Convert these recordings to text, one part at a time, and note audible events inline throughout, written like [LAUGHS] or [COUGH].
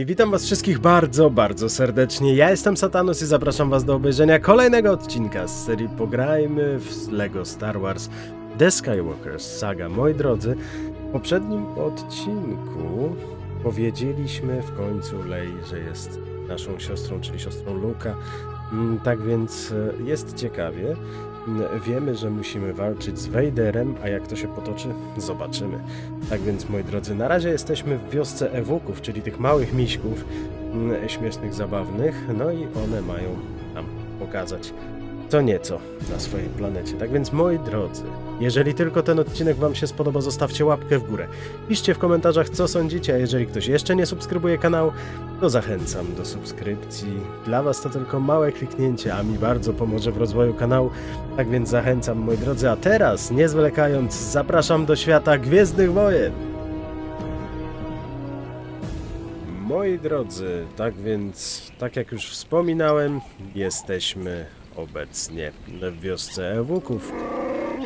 kochani, witam was wszystkich bardzo, bardzo serdecznie. Ja jestem Satanus i zapraszam was do obejrzenia kolejnego odcinka z serii Pograjmy w LEGO Star Wars The Skywalker Saga. Moi drodzy, w poprzednim odcinku powiedzieliśmy w końcu Lei, że jest naszą siostrą, czyli siostrą Luka. Mm, Tak więc e, jest ciekawie. Wiemy, że musimy walczyć z Vaderem, a jak to się potoczy, zobaczymy. Tak więc, moi drodzy, na razie jesteśmy w wiosce Ewuków, czyli tych małych miśków, mm, śmiesznych, zabawnych, no i one mają nam pokazać co nieco na swojej planecie. Tak więc, moi drodzy, jeżeli tylko ten odcinek Wam się spodoba, zostawcie łapkę w górę. Piszcie w komentarzach, co sądzicie, a jeżeli ktoś jeszcze nie subskrybuje kanału, to zachęcam do subskrypcji. Dla Was to tylko małe kliknięcie, a mi bardzo pomoże w rozwoju kanału. Tak więc zachęcam, moi drodzy, a teraz, nie zwlekając, zapraszam do świata Gwiezdnych Wojen. Moi drodzy, tak więc, tak jak już wspominałem, jesteśmy obecnie w wiosce Ewuków,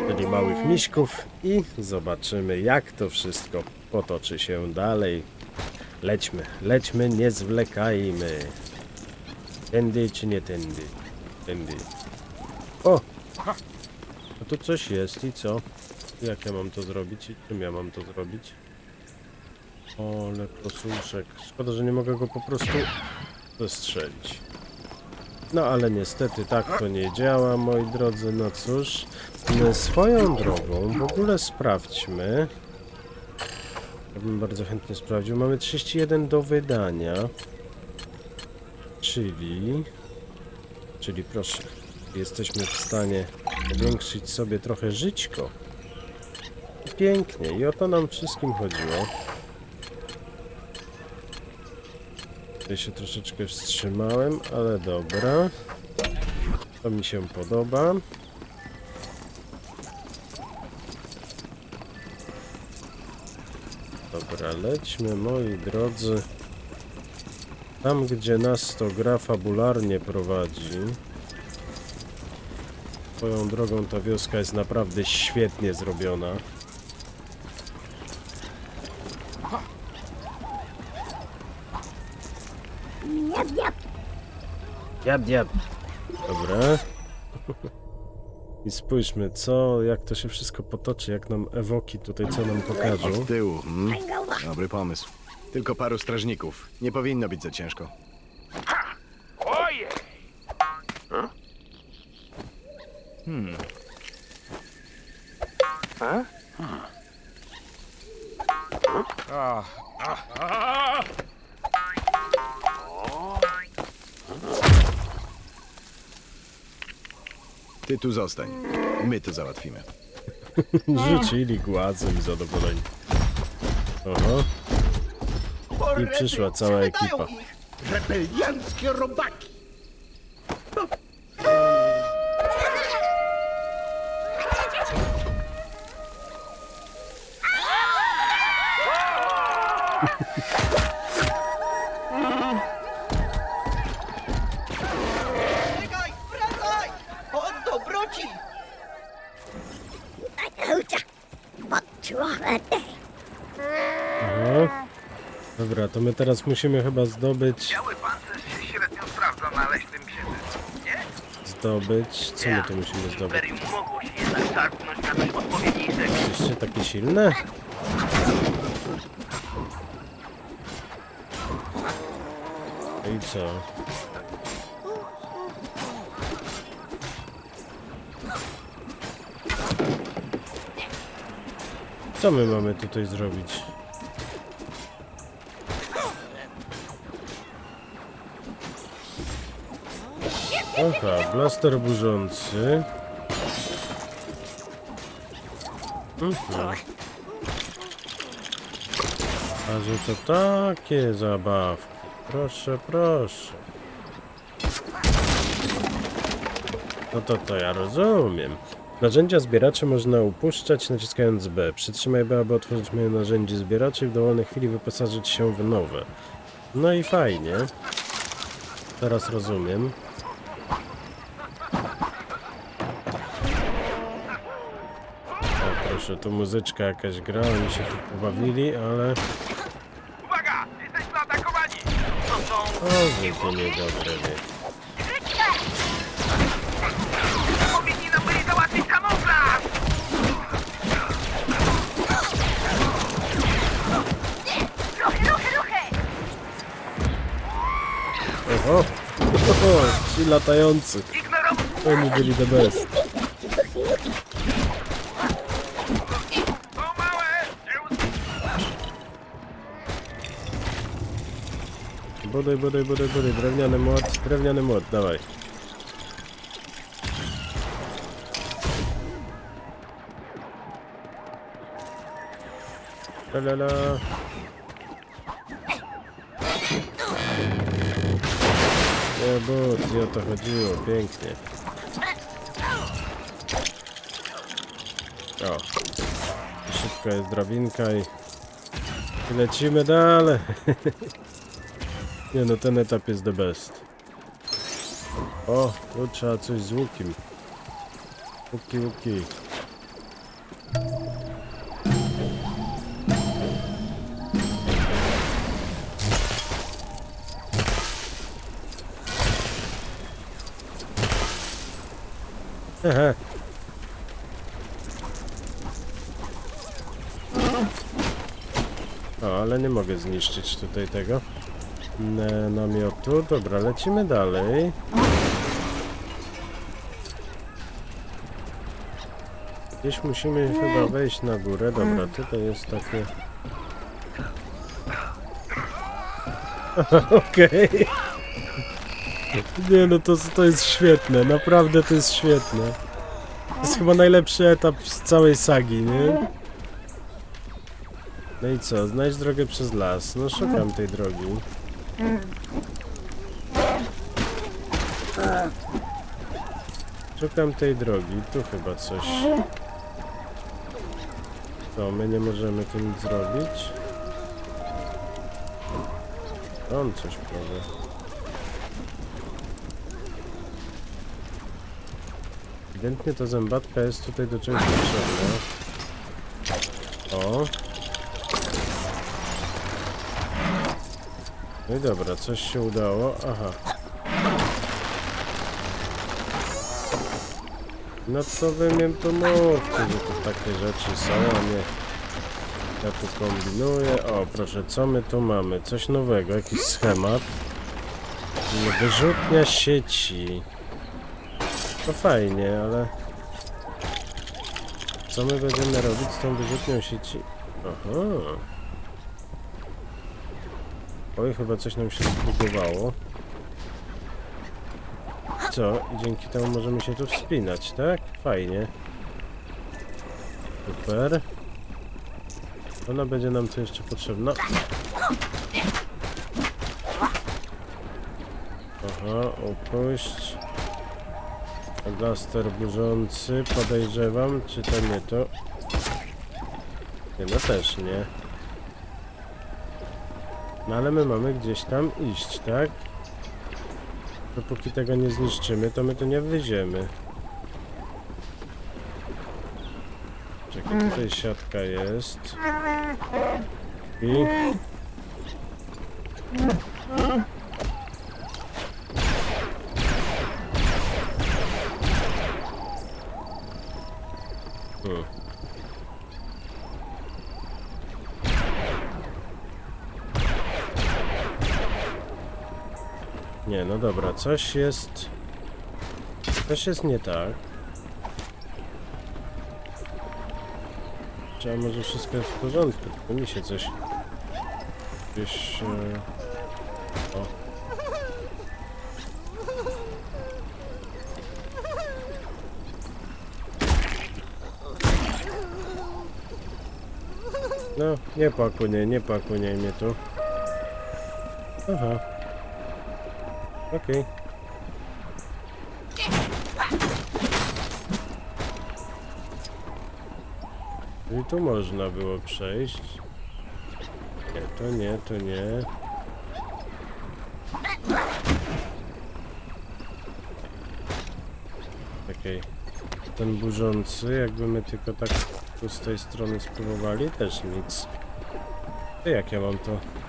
czyli małych miśków i zobaczymy jak to wszystko potoczy się dalej. Lećmy, lećmy, nie zwlekajmy. Tędy czy nie tędy? Tędy. O! A tu coś jest i co? Jak ja mam to zrobić i czym ja mam to zrobić? O, leprosuszek. Szkoda, że nie mogę go po prostu zestrzelić. No ale niestety tak to nie działa, moi drodzy. No cóż, swoją drogą w ogóle sprawdźmy. Ja bym bardzo chętnie sprawdził. Mamy 31 do wydania. Czyli... Czyli proszę, jesteśmy w stanie powiększyć sobie trochę żyćko. Pięknie i o to nam wszystkim chodziło. Tutaj się troszeczkę wstrzymałem, ale dobra. To mi się podoba. Dobra, lećmy moi drodzy. Tam, gdzie nas to gra fabularnie prowadzi. Swoją drogą ta wioska jest naprawdę świetnie zrobiona. Diab, diab. Dobra. I spójrzmy, co, jak to się wszystko potoczy, jak nam ewoki tutaj co nam pokażą. Od tyłu. Hmm? Dobry pomysł. Tylko paru strażników. Nie powinno być za ciężko. Ojej! Ty tu zostań. My to załatwimy. [LAUGHS] Rzucili gładzem zadowoleni. Oho, I przyszła cała ekipa. Rebelianckie robaki! Teraz musimy chyba zdobyć, Biały pancerz się średnio sprawdza na leśnym księżycu, nie? zdobyć, co my tu musimy zdobyć? Imperium mogło się jednak targnąć na coś odpowiedniejszego. Jesteście takie silne? No i co? Co my mamy tutaj zrobić? Aha, blaster burzący. A że to takie zabawki. Proszę, proszę. No to to ja rozumiem. Narzędzia zbieracze można upuszczać naciskając B. Przytrzymaj B, aby otworzyć moje narzędzie zbieracze i w dowolnej chwili wyposażyć się w nowe. No i fajnie. Teraz rozumiem. Proszę, tu muzyczka jakaś gra, oni się tu pobawili, ale... Uwaga! Jesteśmy atakowani! O, wy to niedobre, wy. Powinni nam byli załatwić kamuflaż! Ruchy, ruchy, ruchy! Oho, oho, ci latający. Oni byli the best. Buduj, buduj, buduj, buduj. Drewniany młot, drewniany młot, dawaj. La la la. Nie, but, nie o to chodziło, pięknie. O. Szybka jest drabinka i lecimy dalej. [LAUGHS] Nie no, ten etap jest the best. O, tu trzeba coś z łukiem. Łuki, łuki. O, ale nie mogę zniszczyć tutaj tego namiotu. Dobra, lecimy dalej. Gdzieś musimy chyba wejść na górę. Dobra, tutaj jest takie... [LAUGHS] Okej. Nie no, to, to jest świetne. Naprawdę to jest świetne. To jest chyba najlepszy etap z całej sagi, nie? No i co? Znajdź drogę przez las. No szukam tej drogi. Szukam tej drogi. Tu chyba coś. To my nie możemy tu nic zrobić. On coś powie. Ewidentnie ta zębatka jest tutaj do czegoś potrzebna. O. No i dobra, coś się udało. Aha. No co wy mnie tu mówcie, że tu takie rzeczy są, a nie... Ja tu kombinuję. O, proszę, co my tu mamy? Coś nowego, jakiś schemat. Wyrzutnia sieci. To fajnie, ale... Co my będziemy robić z tą wyrzutnią sieci? Aha. Oj, chyba coś nam się zbugowało. Co? I dzięki temu możemy się tu wspinać, tak? Fajnie. Super. Ona będzie nam tu jeszcze potrzebna. Aha, opuść. Blaster burzący, podejrzewam, czy to nie to? Nie, no też nie. No ale my mamy gdzieś tam iść, tak? Dopóki tego nie zniszczymy, to my tu nie wyjdziemy. Czekaj, tutaj siatka jest. I... coś jest... Coś jest nie tak. Trzeba może wszystko jest w porządku, mi się coś... Gdzieś... E... O. No, nie pakunie, nie pakunie mnie tu. Aha. Okej. I tu można było przejść. Nie, to nie, to nie. Okej. Ten burzący, jakby my tylko tak tu z tej strony spróbowali, też nic. To jak ja mam to?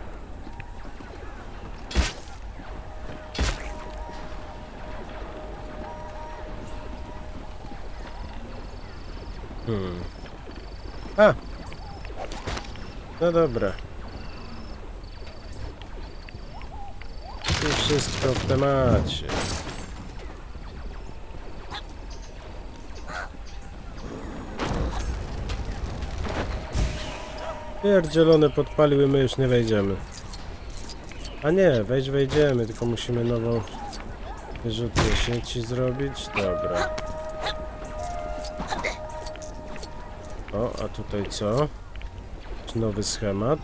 Hmm. A! No dobra. Tu wszystko w temacie. Pierdzielone podpaliły, my już nie wejdziemy. A nie, wejść wejdziemy, tylko musimy nową wyrzutnię sieci zrobić. Dobra. A tutaj co? Nowy schemat.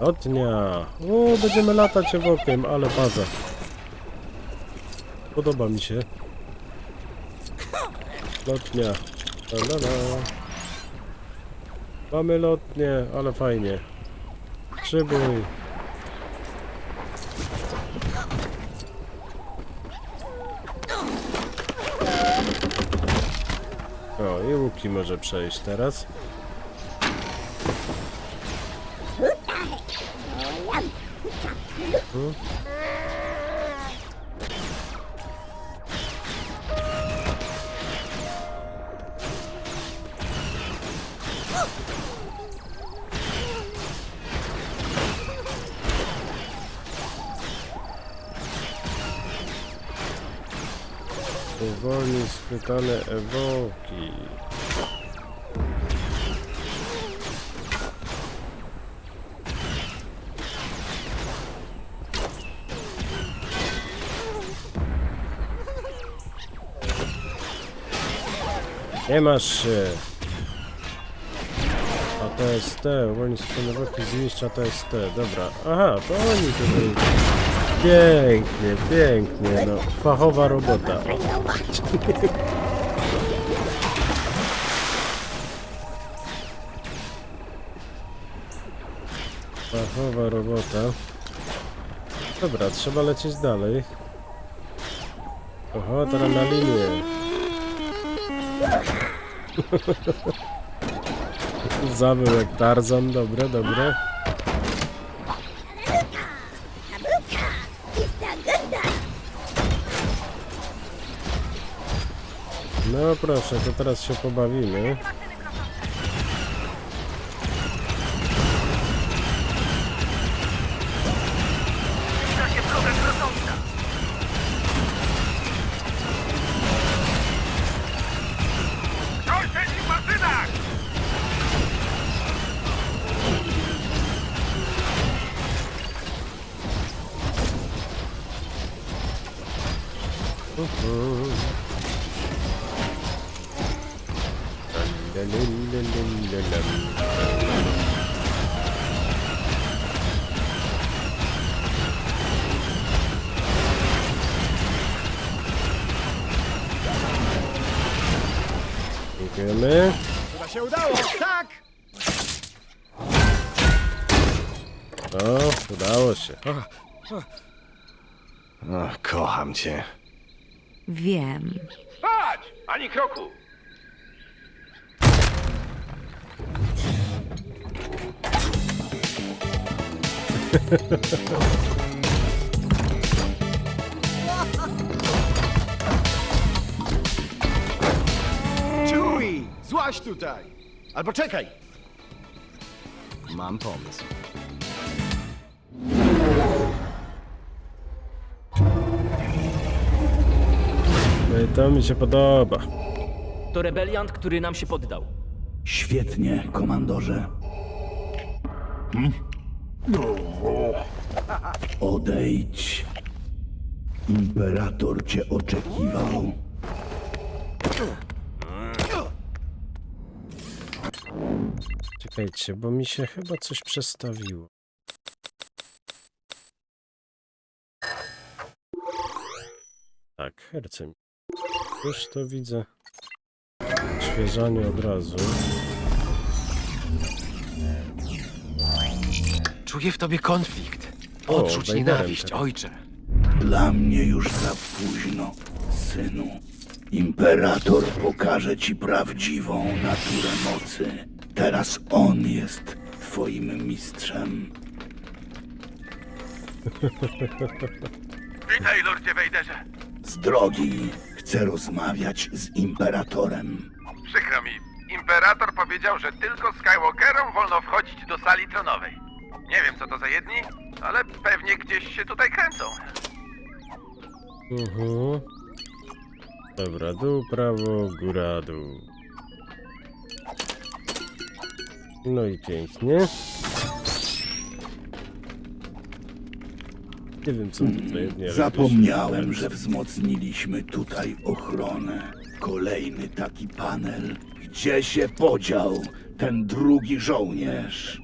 Lotnia. O, będziemy latać ewokiem, ale baza. Podoba mi się. Lotnia. La, la, la. Mamy lotnię, ale fajnie. Przybój. O, i łuki może przejść teraz. Hmm? Powolnie schwytane ewoki. Nie masz się. ATST, uwolnij schwytane ewoki, zniszcz ATST. Dobra, aha, to oni tutaj... Pięknie, pięknie, no. Fachowa robota. Fachowa robota. Dobra, trzeba lecieć dalej. Oho, teraz na linię. [LAUGHS] Zabył jak Tarzan, dobre, dobre. No proszę, to teraz się pobawimy. O, kocham cię. Wiem. Patrz! Ani kroku! Chewie! Złaś tutaj! Albo czekaj! Mam pomysł. To mi się podoba. To rebeliant, który nam się poddał. Świetnie, komandorze. Hmm? Odejdź. Imperator cię oczekiwał. Czekajcie, bo mi się chyba coś przestawiło. Tak, herce mi. Już to widzę. Świeżanie od razu. Czuję w tobie konflikt. O, Odrzuć Vaderem nienawiść, teraz. ojcze. Dla mnie już za późno, synu. Imperator pokaże ci prawdziwą naturę mocy. Teraz on jest twoim mistrzem. Witaj, Lordzie Wejderze. Z drogi chcę rozmawiać z imperatorem. Przykro mi. Imperator powiedział, że tylko Skywalkerom wolno wchodzić do sali tronowej. Nie wiem, co to za jedni, ale pewnie gdzieś się tutaj kręcą. Mhm. Dobra, dół, prawo, góra, dół. No i pięknie. Nie wiem co tutaj ale Zapomniałem, że wzmocniliśmy tutaj ochronę. Kolejny taki panel. Gdzie się podział ten drugi żołnierz?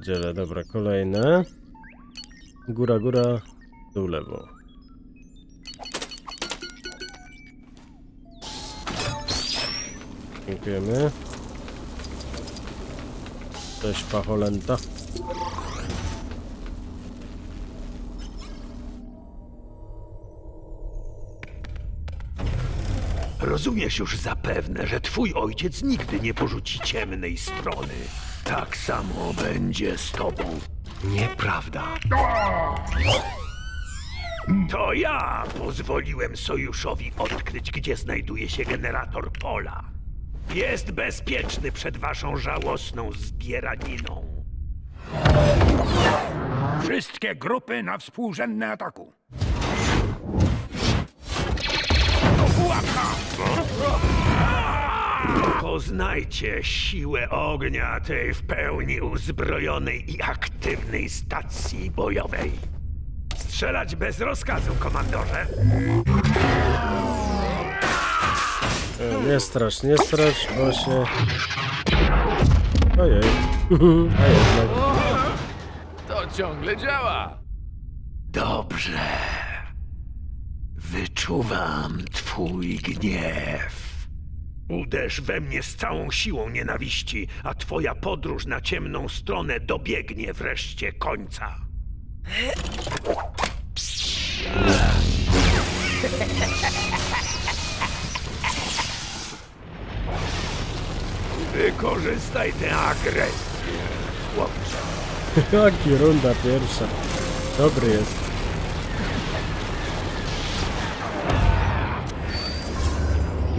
Ja pierdzielę, dobra, kolejne. Góra, góra, dół, lewo. Dziękujemy. Cześć, pacholenta. Rozumiesz już zapewne, że twój ojciec nigdy nie porzuci ciemnej strony. Tak samo będzie z tobą. Nieprawda. To ja pozwoliłem sojuszowi odkryć, gdzie znajduje się generator pola. Jest bezpieczny przed waszą żałosną zbieraniną. Wszystkie grupy na współrzędne ataku. Poznajcie siłę ognia tej w pełni uzbrojonej i aktywnej stacji bojowej. Strzelać bez rozkazu, komandorze. E, Nie strasz, nie strasz, bo się... Ojej. [LAUGHS] A jednak. To ciągle działa. Dobrze. Wyczuwam twój gniew. Uderz we mnie z całą siłą nienawiści, a twoja podróż na ciemną stronę dobiegnie wreszcie końca. Wykorzystaj tę agresję, chłopcze. [LAUGHS] Jaki runda pierwsza. Dobry jest.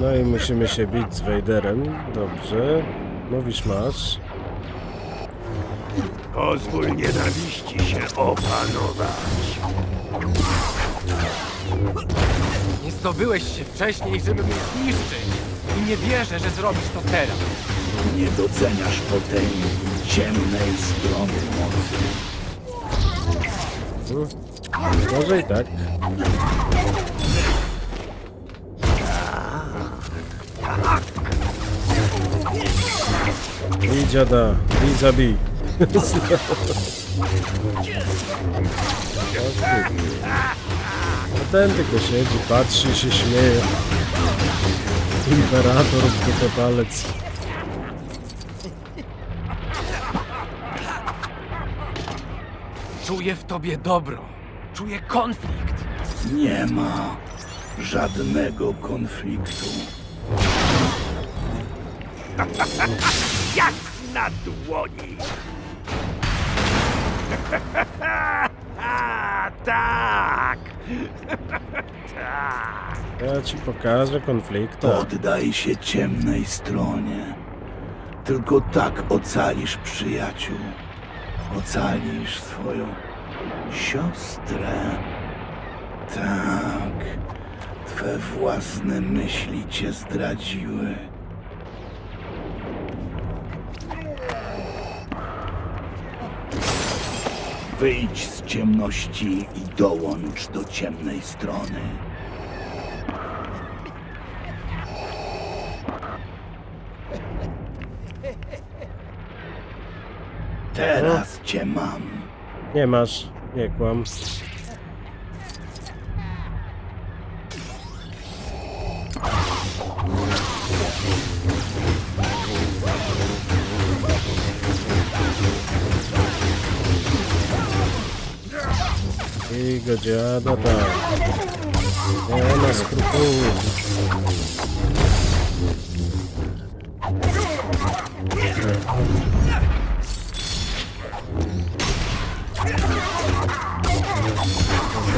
No i musimy się bić z Vaderem. Dobrze. Mówisz masz. Pozwól nienawiści się opanować. Nie zdobyłeś się wcześniej, żeby mnie zniszczyć. I nie wierzę, że zrobisz to teraz. Nie doceniasz potęgi ciemnej strony mocy. Może i tak. Bij dziada, bij zabij. A ten tylko siedzi, patrzy i się śmieje. Imperator w palec. Czuję w tobie dobro. Czuję konflikt. Nie ma żadnego konfliktu. [LAUGHS] Jak na dłoni. [LAUGHS] tak. tak. Ja ci pokażę konflikta. Oddaj się ciemnej stronie. Tylko tak ocalisz przyjaciół. Ocalisz swoją siostrę. Tak. Twe własne myśli cię zdradziły. Wyjdź z ciemności i dołącz do ciemnej strony. Teraz cię mam. Nie masz, nie kłam. Dziada, tak. Nie ma skrupułów.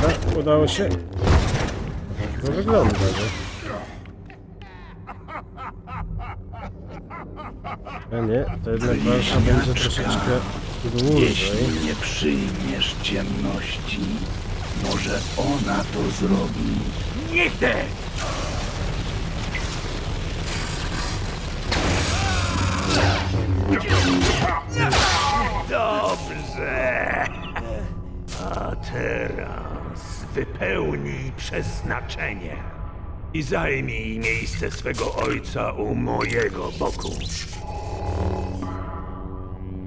Dobra, udało się. To wygląda, że... A nie, to jednak wasza będzie troszeczkę dłużej. nie przyjmiesz ciemności, może ona to zrobi. Nigdy! Dobrze. A teraz wypełnij przeznaczenie i zajmij miejsce swego ojca u mojego boku.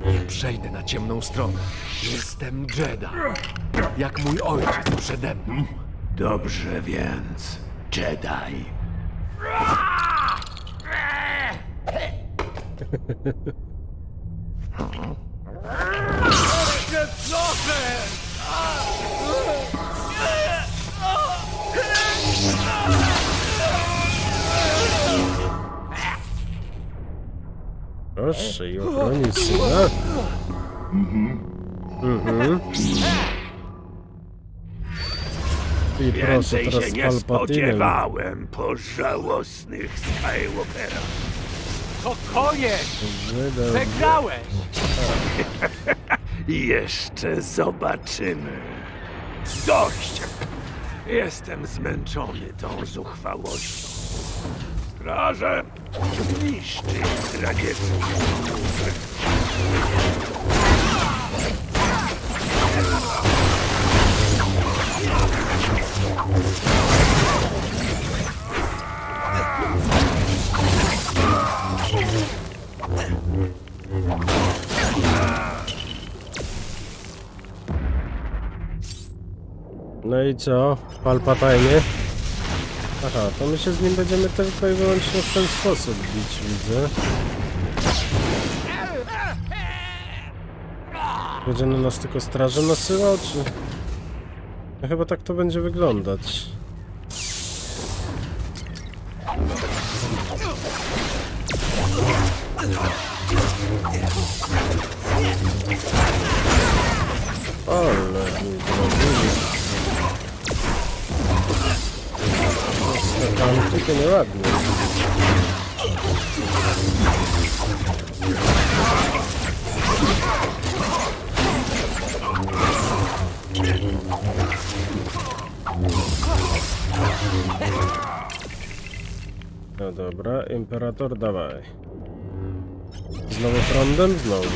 Nie przejdę na ciemną stronę. Jestem Jedi. Jak mój ojciec przede mną. Dobrze więc, Jedi. Proszę i ochroni syna. Mhm. I proszę Więcej teraz się nie Palpatinem. spodziewałem po żałosnych Skywalkerach. To koniec! Przegrałeś! [LAUGHS] Jeszcze zobaczymy. Dość! Jestem zmęczony tą zuchwałością. Straże, zniszczy zdradziecki. No i co? Palpatine? Aha, to my się z nim będziemy tylko i wyłącznie w ten sposób bić, widzę. Będzie na nas tylko straże nasyłał, czy... No chyba tak to będzie wyglądać. Ale mi zrobili. Skakałem tylko nieładnie. No dobra, imperator dawaj. Znowu prądem? Znowu.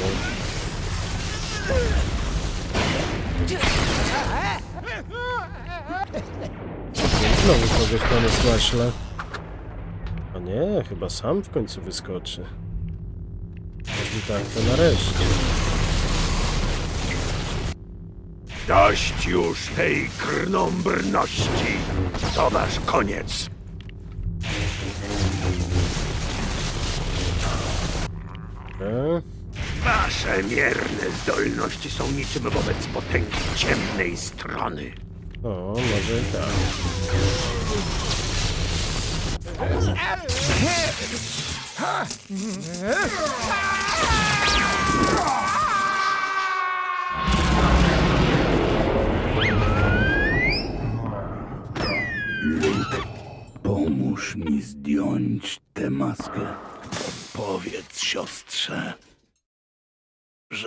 Znowu kogoś tam zmaśle. A nie, chyba sam w końcu wyskoczy. Jeśli tak, to nareszcie. Dość już tej krnąbrności. To wasz koniec. Wasze mierne zdolności są niczym wobec potęgi ciemnej strony. O, może i tak. Pomóż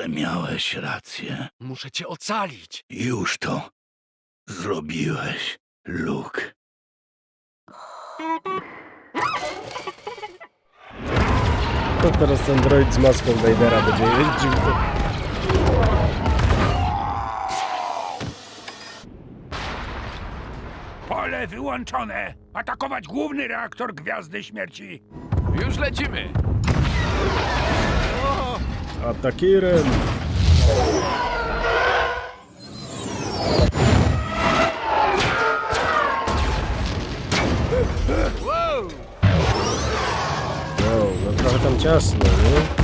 że miałeś rację. Muszę cię ocalić. Już to zrobiłeś, Luke. To teraz ten droid z maską Vadera będzie jeździł. Pole wyłączone! Atakować główny reaktor Gwiazdy Śmierci! Już lecimy! Atakiren! Wow, no trochę tam ciasno, nie?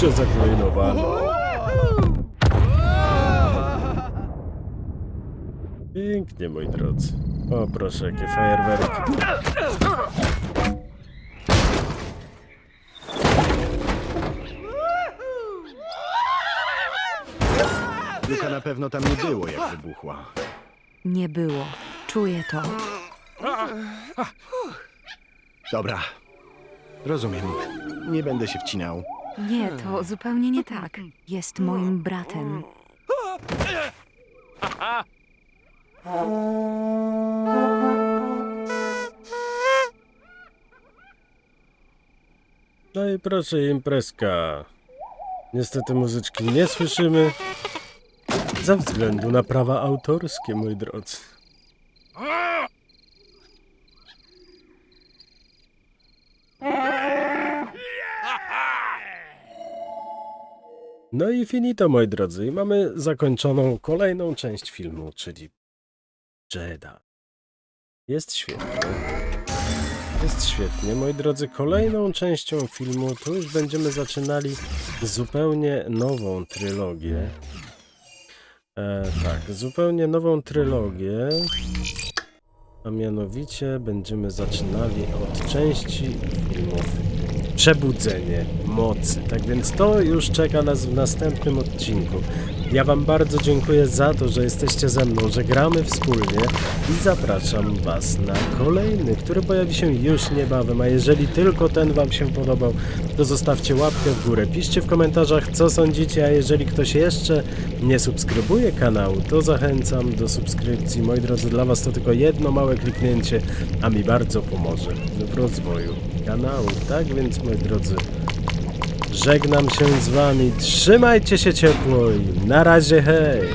się zaklejnowano. Pięknie, moi drodzy. O, proszę, jakie fajerwerki. Luka na pewno tam nie było, jak wybuchła. Nie było. Czuję to. Dobra. Rozumiem. Nie będę się wcinał. Nie, to zupełnie nie tak. Jest moim bratem. [LAUGHS] No i proszę, imprezka. Niestety muzyczki nie słyszymy. Ze względu na prawa autorskie, moi drodzy. No i finito, moi drodzy. Mamy zakończoną kolejną część filmu, czyli Jeda. Jest świetnie. Jest świetnie, moi drodzy. Kolejną częścią filmu tu już będziemy zaczynali zupełnie nową trylogię. E, tak, zupełnie nową trylogię. A mianowicie będziemy zaczynali od części filmu Przebudzenie mocy. Tak więc to już czeka nas w następnym odcinku. Ja Wam bardzo dziękuję za to, że jesteście ze mną, że gramy wspólnie i zapraszam Was na kolejny, który pojawi się już niebawem. A jeżeli tylko ten Wam się podobał, to zostawcie łapkę w górę. Piszcie w komentarzach, co sądzicie, a jeżeli ktoś jeszcze nie subskrybuje kanału, to zachęcam do subskrypcji. Moi drodzy, dla Was to tylko jedno małe kliknięcie, a mi bardzo pomoże w rozwoju kanału. Tak więc, moi drodzy, Żegnam się z wami. Trzymajcie się ciepło i na razie hej!